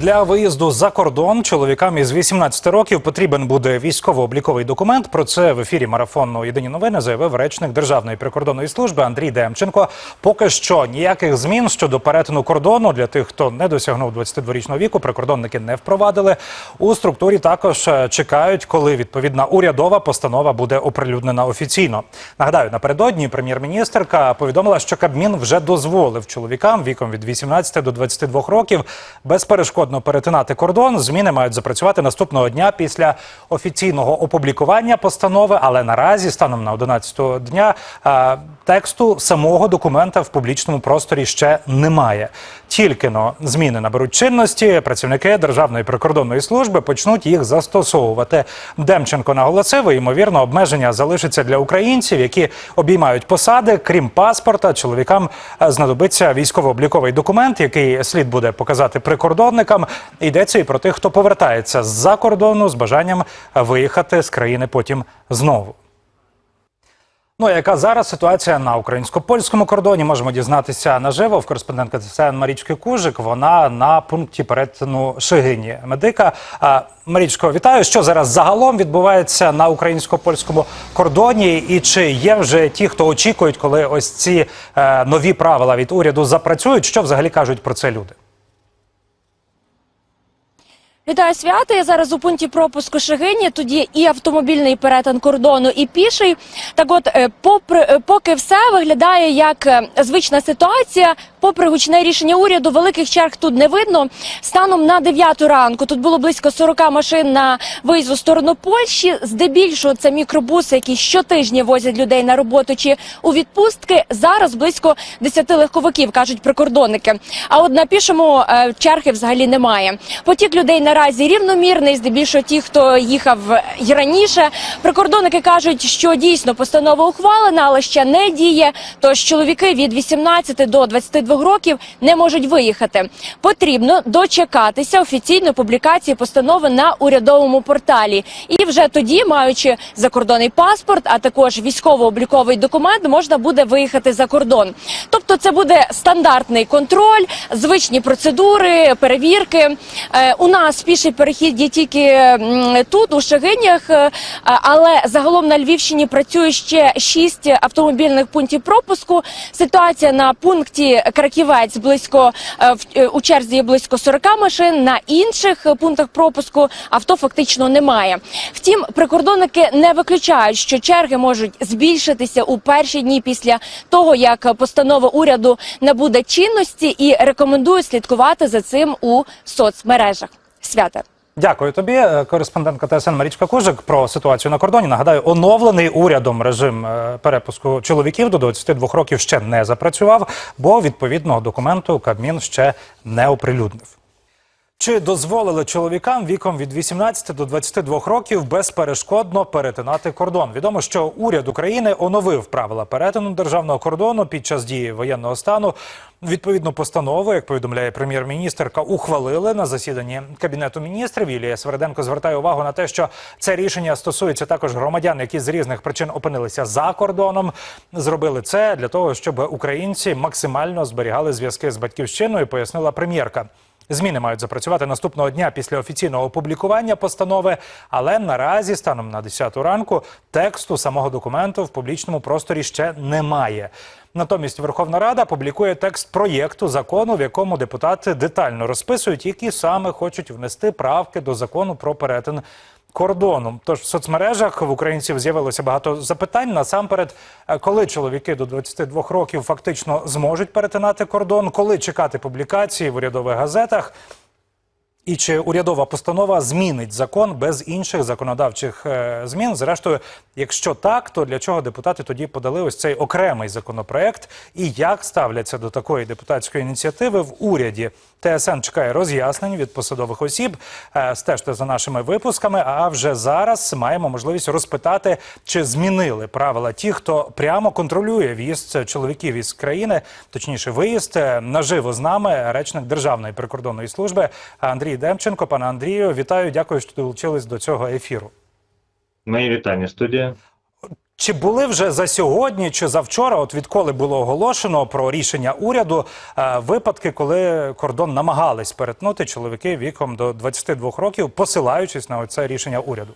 Для виїзду за кордон чоловікам із 18 років потрібен буде військово-обліковий документ. Про це в ефірі марафону Єдині новини заявив речник Державної прикордонної служби Андрій Демченко. Поки що ніяких змін щодо перетину кордону для тих, хто не досягнув 22-річного віку, прикордонники не впровадили. У структурі також е, чекають, коли відповідна урядова постанова буде оприлюднена офіційно. Нагадаю, напередодні прем'єр-міністерка повідомила, що Кабмін вже дозволив чоловікам віком від 18 до 22 років безперешкодно перетинати кордон. Зміни мають запрацювати наступного дня після офіційного опублікування постанови. Але наразі, станом на 11 дня, е, тексту самого документа в публічному просторі ще немає. Тільки но зміни наберуть чинності. Працівники Державної прикордонної служби почнуть їх застосовувати. Демченко наголосив, ймовірно, обмеження залишиться для українців, які обіймають посади. Крім паспорта, чоловікам е, знадобиться військово-обліковий документ, який слід буде показати прикордонникам. Йдеться і про тих, хто повертається з-за кордону з бажанням виїхати з країни потім знову. Ну, яка зараз ситуація на українсько-польському кордоні? Можемо дізнатися наживо в кореспондентка ТСН Марічки Кужик. Вона на пункті перетину Шигині медика. Марічко, вітаю. Що зараз загалом відбувається на українсько-польському кордоні? І чи є вже ті, хто очікують, коли ось ці е, нові правила від уряду запрацюють? Що взагалі кажуть про це люди? Вітаю свято. Я зараз у пункті пропуску Шигині. Тоді і автомобільний перетин кордону, і піший. Так, от, е, попри е, поки все виглядає як е, звична ситуація, попри гучне рішення уряду, великих черг тут не видно. Станом на 9 ранку тут було близько 40 машин на виїзд у сторону Польщі. Здебільшого це мікробуси, які щотижня возять людей на роботу чи у відпустки. Зараз близько 10 легковиків кажуть прикордонники. А от на пішому черги взагалі немає. Потік людей наразі рівномірний, здебільшого ті, хто їхав й раніше. Прикордонники кажуть, що дійсно постанова ухвалена, але ще не діє. Тож чоловіки від 18 до 22 років не можуть виїхати. Потрібно дочекатися офіційної публікації постанови на урядовому порталі. І вже тоді, маючи закордонний паспорт, а також військово-обліковий документ, можна буде виїхати за кордон. Тобто, це буде стандартний контроль, звичні процедури, перевірки. Е, У нас піший перехід є тільки тут, у Шагинях, е, але загалом на Львівщині працює ще шість автомобільних пунктів пропуску. Ситуація на пункті Краківець близько е, е, у черзі близько 40 машин. На інших пунктах пропуску авто фактично немає. Втім, прикордонники не виключають, що черги можуть збільшитися у перші дні після того, як постанова уряду набуде чинності, і рекомендують слідкувати за цим у соцмережах. Свята. Дякую тобі, Е, кореспондентка ТСН Марічка Кужик про ситуацію на кордоні. Нагадаю, оновлений урядом режим е, перепуску чоловіків до 22 років ще не запрацював, бо відповідного документу Кабмін ще не оприлюднив. Чи дозволили чоловікам віком від 18 до 22 років безперешкодно перетинати кордон? Відомо, що уряд України оновив правила перетину державного кордону під час дії воєнного стану. Відповідну постанову, як повідомляє прем'єр-міністерка, ухвалили на засіданні кабінету міністрів. Юлія Сверденко звертає увагу на те, що це рішення стосується також громадян, які з різних причин опинилися за кордоном. Зробили це для того, щоб українці максимально зберігали зв'язки з батьківщиною, пояснила прем'єрка. Зміни мають запрацювати наступного дня після офіційного опублікування постанови, але наразі, станом на 10 ранку, тексту самого документу в публічному просторі ще немає. Натомість Верховна Рада публікує текст проєкту закону, в якому депутати детально розписують, які саме хочуть внести правки до закону про перетин кордону. Тож в соцмережах в українців з'явилося багато запитань. Насамперед, е, коли чоловіки до 22 років фактично зможуть перетинати кордон, коли чекати публікації в урядових газетах. І чи урядова постанова змінить закон без інших законодавчих е, змін? Зрештою, якщо так, то для чого депутати тоді подали ось цей окремий законопроект? І як ставляться до такої депутатської ініціативи в уряді? ТСН чекає роз'яснень від посадових осіб. Е, Стежте за нашими випусками. А вже зараз маємо можливість розпитати, чи змінили правила ті, хто прямо контролює в'їзд чоловіків із країни, точніше, виїзд Е, наживо з нами речник Державної прикордонної служби Андрій Демченко. Пане Андрію, вітаю, дякую, що долучились до цього ефіру. Мої вітання, студія. Чи були вже за сьогодні чи за вчора, от відколи було оголошено про рішення уряду, е, випадки, коли кордон намагались перетнути чоловіки віком до 22 років, посилаючись на це рішення уряду?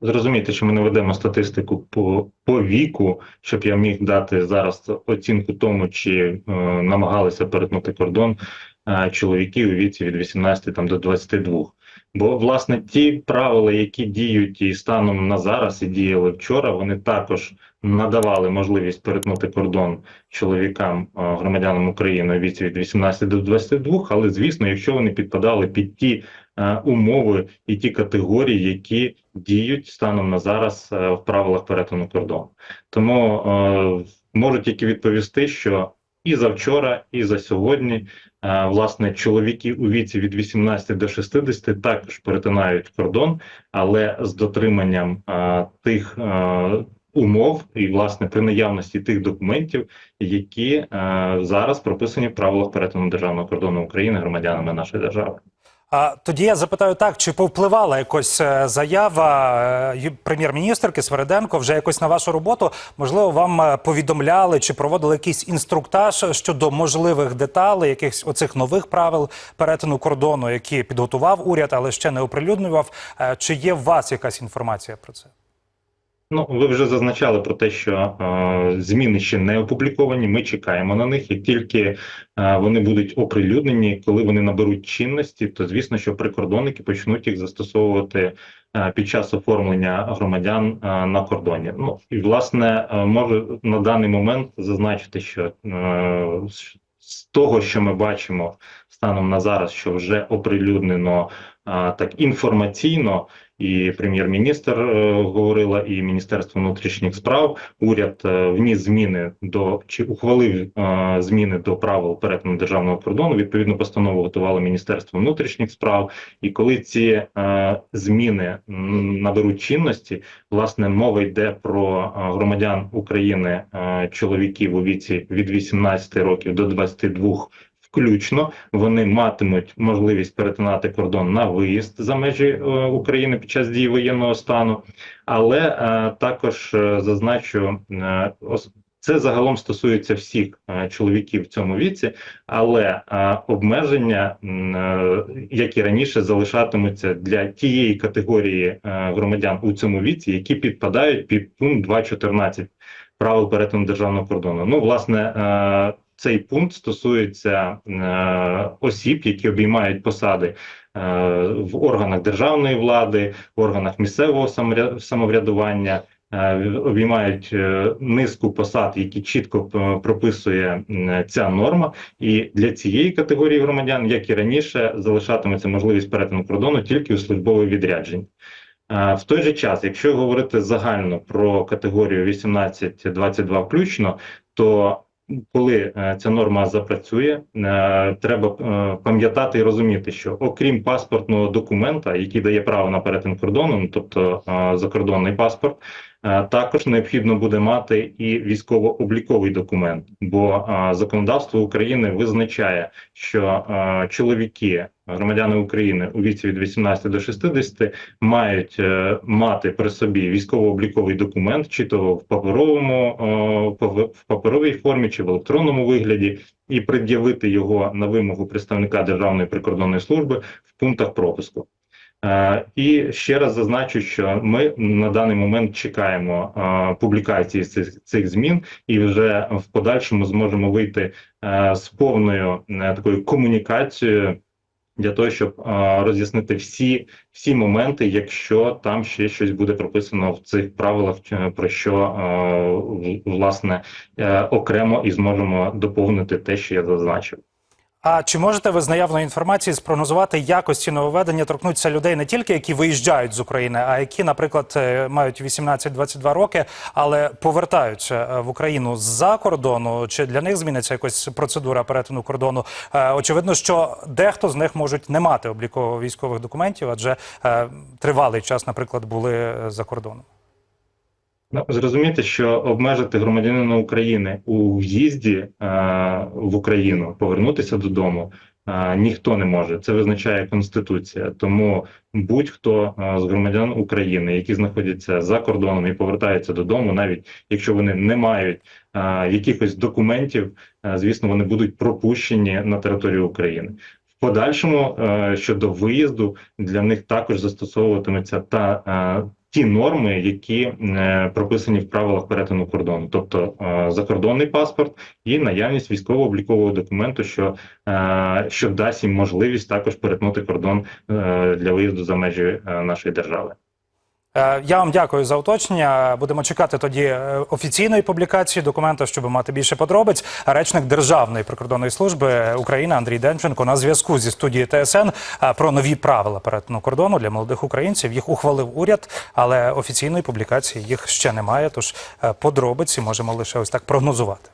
Зрозумійте, що ми не ведемо статистику по, по віку, щоб я міг дати зараз оцінку тому, чи е, намагалися перетнути кордон е, чоловіки у віці від 18 там, до 22. Бо, власне, ті правила, які діють і станом на зараз, і діяли вчора, вони також надавали можливість перетнути кордон чоловікам, е, громадянам України у віці від 18 до 22, але, звісно, якщо вони підпадали під ті е, умови і ті категорії, які діють станом на зараз в правилах перетину кордону. Тому е, можу тільки відповісти, що і за вчора, і за сьогодні, власне, чоловіки у віці від 18 до 60 також перетинають кордон, але з дотриманням тих. Умов і власне при наявності тих документів, які зараз прописані в правилах перетину державного кордону України громадянами нашої держави. А тоді я запитаю так: чи повпливала якось е, заява е, прем'єр-міністрки Свереденко вже якось на вашу роботу? Можливо, вам е, повідомляли чи проводили якийсь інструктаж щодо можливих деталей, якихось оцих нових правил перетину кордону, які підготував уряд, але ще не оприлюднював. Чи є в вас якась інформація про це? Ну, ви вже зазначали про те, що е, зміни ще не опубліковані. Ми чекаємо на них. Як тільки е, вони будуть оприлюднені, коли вони наберуть чинності, то звісно, що прикордонники почнуть їх застосовувати е, під час оформлення громадян е, на кордоні. Ну і власне е, можу на даний момент зазначити, що е, з- того, що ми бачимо станом на зараз, що вже оприлюднено так інформаційно і прем'єр-міністр е, говорила, і Міністерство внутрішніх справ. Уряд е, вніс зміни до чи ухвалив е, зміни до правил перетину державного кордону. Відповідну постанову готувало Міністерство внутрішніх справ. І коли ці зміни наберуть чинності, власне мова йде про громадян України, чоловіків у віці від 18 років до 22 Включно вони матимуть можливість перетинати кордон на виїзд за межі е, України під час дії воєнного стану, але е, також е, зазначу, це загалом стосується всіх чоловіків в цьому віці, але обмеження, як і раніше, залишатимуться для тієї категорії громадян у цьому віці, які підпадають під пункт 2.14 правил перетину державного кордону. Ну, власне, цей пункт стосується е, осіб, які обіймають посади е, в органах державної влади, в органах місцевого самовря- самоврядування. е, Обіймають е, низку посад, які чітко е, прописує м, ця норма, і для цієї категорії громадян, як і раніше, залишатиметься можливість перетину кордону тільки у службове відрядження. Е, В той же час, якщо говорити загально про категорію 18-22 включно, то коли е, ця норма запрацює, е, треба е, пам'ятати і розуміти, що окрім паспортного документа, який дає право на перетин кордону, ну, тобто закордонний паспорт, також необхідно буде мати і військово-обліковий документ, бо е, законодавство України визначає, що е, чоловіки, громадяни України у віці від 18 до 60 мають е, мати при собі військово-обліковий документ, чи то в паперовому е, в паперовій формі, чи в електронному вигляді, і пред'явити його на вимогу представника Державної прикордонної служби в пунктах пропуску. Е, І ще раз зазначу, що ми на даний момент чекаємо е, публікації цих, цих змін, і вже в подальшому зможемо вийти е, з повною такою комунікацією для того, щоб роз'яснити всі, всі моменти, якщо там ще щось буде прописано в цих правилах, про що власне окремо і зможемо доповнити те, що я зазначив. А чи можете ви з наявної інформації спрогнозувати якості нововведення торкнуться людей не тільки які виїжджають з України, а які, наприклад, е, мають 18-22 роки, але повертаються е, в Україну з-за кордону? Чи для них зміниться якось процедура перетину кордону? Е, Очевидно, що дехто з них можуть не мати обліково військових документів, адже тривалий час, наприклад, були за кордоном. Ну, зрозуміти, що обмежити громадянина України у в'їзді е, в Україну, повернутися додому е, ніхто не може. Це визначає Конституція. Тому будь-хто е, з громадян України, які знаходяться за кордоном і повертаються додому, навіть якщо вони не мають якихось документів, звісно, вони будуть пропущені на територію України. Подальшому щодо виїзду для них також застосовуватиметься та ті норми, які е, прописані в правилах перетину кордону, тобто е, закордонний паспорт і наявність військово-облікового документу, що, е, що дасть їм можливість також перетнути кордон для виїзду за межі нашої держави. Е, Я вам дякую за уточнення. Будемо чекати тоді е, офіційної публікації документа, щоб мати більше подробиць. Речник Державної прикордонної служби України Андрій Демченко на зв'язку зі студією ТСН е, про нові правила перетину кордону для молодих українців. Їх ухвалив уряд, але офіційної публікації їх ще немає. Тож подробиці можемо лише ось так прогнозувати.